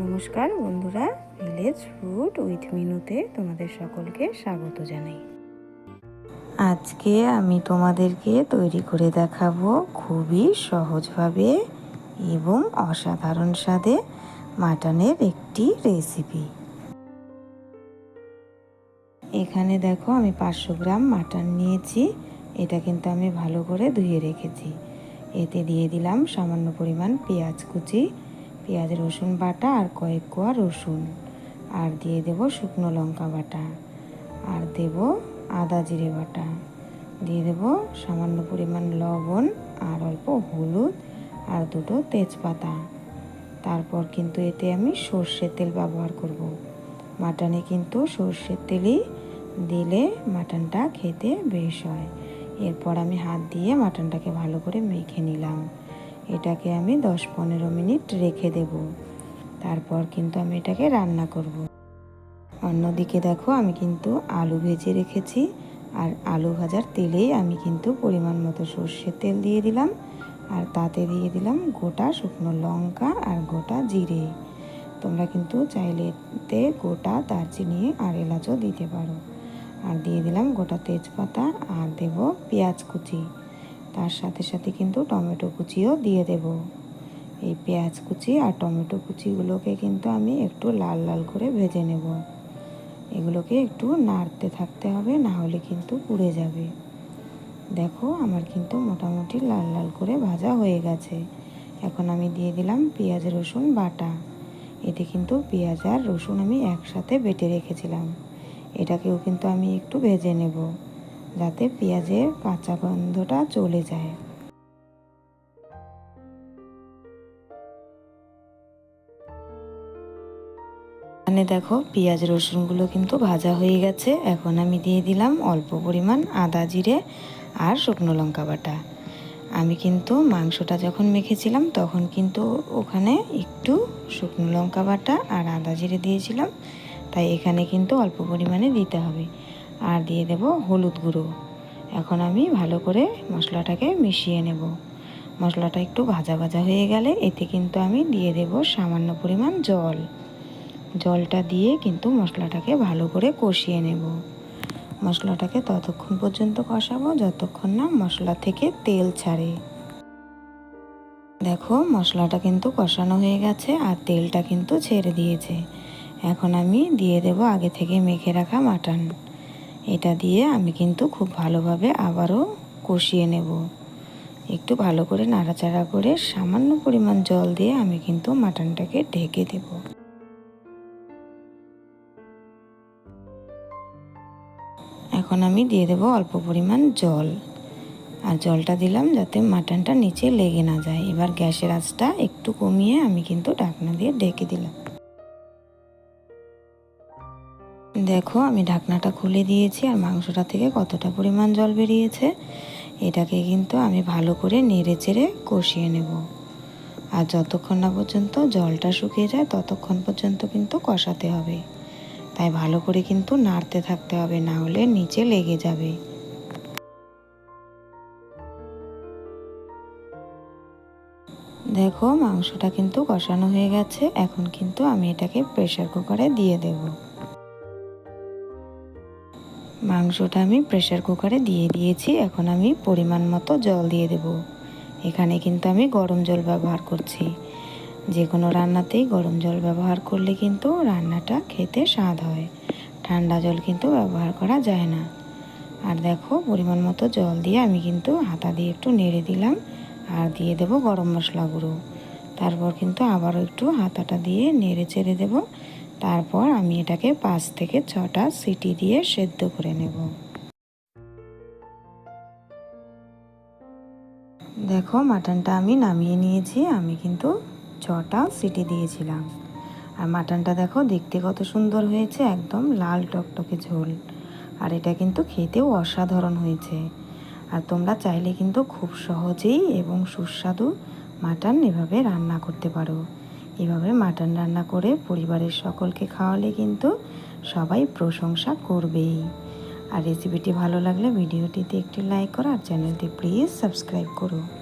নমস্কার বন্ধুরা village food with মিনুতে তোমাদের সকলকে স্বাগত জানাই। আজকে আমি তোমাদেরকে তৈরি করে দেখাবো খুবই সহজভাবে এবং অসাধারণ স্বাদে মাটনের একটি রেসিপি এখানে দেখো, আমি পাঁচশো গ্রাম মাটন নিয়েছি, এটা কিন্তু আমি ভালো করে ধুয়ে রেখেছি। এতে দিয়ে দিলাম সামান্য পরিমাণ পেঁয়াজ কুচি পেঁয়াজ রসুন বাটা আর কয়েক কোয়া রসুন। আর দিয়ে দেব শুকনো লঙ্কা বাটা। আর দেব আদা জিরে বাটা। দিয়ে দেব সামান্য পরিমাণ লবণ আর অল্প হলুদ আর দুটো তেজপাতা। তারপর কিন্তু এতে আমি সর্ষের তেল ব্যবহার করব। মাটনে কিন্তু সর্ষের তেলই দিলে মাটনটা খেতে বেশ হয়। এরপর আমি হাত দিয়ে মাটনটাকে ভালো করে মেখে নিলাম। এটাকে আমি দশ পনেরো মিনিট রেখে দেব। তারপর কিন্তু আমি এটাকে রান্না করব। অন্যদিকে দেখো, আমি কিন্তু আলু ভেজে রেখেছি। আর আলু ভাজার তেলেই আমি কিন্তু পরিমাণ মতো সর্ষের তেল দিয়ে দিলাম। আর তাতে দিয়ে দিলাম গোটা শুকনো লঙ্কা আর গোটা জিরে। তোমরা কিন্তু চাইলে এতে গোটা দারচিনি আর এলাচও দিতে পারো। আর দিয়ে দিলাম গোটা তেজপাতা আর দেব পেঁয়াজ কুচি। তার সাথে সাথে কিন্তু টমেটো কুচিও দিয়ে দেব। এই পেঁয়াজ কুচি আর টমেটো কুচিগুলোকে কিন্তু আমি একটু লাল লাল করে ভেজে নেব। এগুলোকে একটু নাড়তে থাকতে হবে, না হলে কিন্তু পুড়ে যাবে। দেখো, আমার কিন্তু মোটামুটি লাল লাল করে ভাজা হয়ে গেছে। এখন আমি দিয়ে দিলাম পেঁয়াজ, রসুন, বাটা। এতে কিন্তু পেঁয়াজ আর রসুন আমি একসাথে বেটে রেখেছিলাম। এটাকেও কিন্তু আমি একটু ভেজে নেব। যাতে পেঁয়াজের কাঁচা গন্ধটা চলে যায়। এখানে দেখো পেঁয়াজ রসুনগুলো কিন্তু ভাজা হয়ে গেছে। এখন আমি দিয়ে দিলাম অল্প পরিমাণ আদা জিরে আর শুকনো লঙ্কা বাটা। আমি কিন্তু মাংসটা যখন মেখেছিলাম তখন কিন্তু ওখানে একটু শুকনো লঙ্কা বাটা আর আদা জিরে দিয়েছিলাম। তাই এখানে কিন্তু অল্প পরিমাণে দিতে হবে। আর দিয়ে দেব হলুদ গুঁড়ো। এখন আমি ভালো করে মশলাটাকে মিশিয়ে নেব। মশলাটা একটু ভাজা ভাজা হয়ে গেলে এতে কিন্তু আমি দিয়ে দেব সামান্য পরিমাণ জল। জলটা দিয়ে কিন্তু মশলাটাকে ভালো করে কষিয়ে নেব। মশলাটাকে ততক্ষণ পর্যন্ত কষাবো, যতক্ষণ না মশলা থেকে তেল ছাড়ে। দেখো, মশলাটা কিন্তু কষানো হয়ে গেছে আর তেলটা কিন্তু ছেড়ে দিয়েছে। এখন আমি দিয়ে দেব আগে থেকে মেখে রাখা মাটন। এটা দিয়ে আমি কিন্তু খুব ভালোভাবে আবারও কষিয়ে নেব। একটু ভালো করে নাড়াচাড়া করে সামান্য পরিমাণ জল দিয়ে আমি কিন্তু মাটনটাকে ঢেকে দেব। এখন আমি দিয়ে দেব অল্প পরিমাণ জল। আর জলটা দিলাম যাতে মাটনটা নিচে লেগে না যায়। এবার গ্যাসের আঁচটা একটু কমিয়ে আমি কিন্তু ঢাকনা দিয়ে ঢেকে দিলাম। দেখো, আমি ঢাকনাটা খুলে দিয়েছি আর মাংসটা থেকে কতটা পরিমাণ জল বেরিয়েছে, এটাকে কিন্তু আমি ভালো করে নেড়ে চেড়ে কষিয়ে নেব। আর যতক্ষণ না পর্যন্ত জলটা শুকিয়ে যায়, ততক্ষণ পর্যন্ত কিন্তু কষাতে হবে। তাই ভালো করে কিন্তু নাড়তে থাকতে হবে, না হলে নিচে লেগে যাবে। দেখো, মাংসটা কিন্তু কষানো হয়ে গেছে, এখন কিন্তু আমি এটাকে প্রেশার কুকারে দিয়ে দেবো। মাংসটা আমি প্রেশার কুকারে দিয়ে দিয়েছি, এখন আমি পরিমাণ মতো জল দিয়ে দেব। এখানে কিন্তু আমি গরম জল ব্যবহার করছি। যে কোনো রান্নাতেই গরম জল ব্যবহার করলে কিন্তু রান্নাটা খেতে স্বাদ হয়। ঠান্ডা জল কিন্তু ব্যবহার করা যায় না। আর দেখো, পরিমাণ মতো জল দিয়ে আমি কিন্তু হাতা দিয়ে একটু নেড়ে দিলাম আর দিয়ে দেব গরম মশলা গুঁড়ো। তারপর কিন্তু আবারও একটু হাতাটা দিয়ে নেড়ে চেড়ে দেবো। তারপর আমি এটাকে পাঁচ থেকে ছটা সিটি দিয়ে সেদ্ধ করে নেব। দেখো, মাটনটা আমি নামিয়ে নিয়েছি, আমি কিন্তু ছটা সিটি দিয়েছিলাম। আর মাটনটা দেখো, দেখতে কত সুন্দর হয়েছে, একদম লাল টকটকে ঝোল। আর এটা কিন্তু খেতেও অসাধারণ হয়েছে। আর তোমরা চাইলে কিন্তু খুব সহজেই এবং সুস্বাদু মাটন এভাবে রান্না করতে পারো। এভাবে মাটন রান্না করে পরিবারের সকলকে খাওয়ালে কিন্তু সবাই প্রশংসা করবেই। আর রেসিপিটি ভালো লাগলে ভিডিওটিতে একটি লাইক করো আর চ্যানেলটি প্লিজ সাবস্ক্রাইব করো।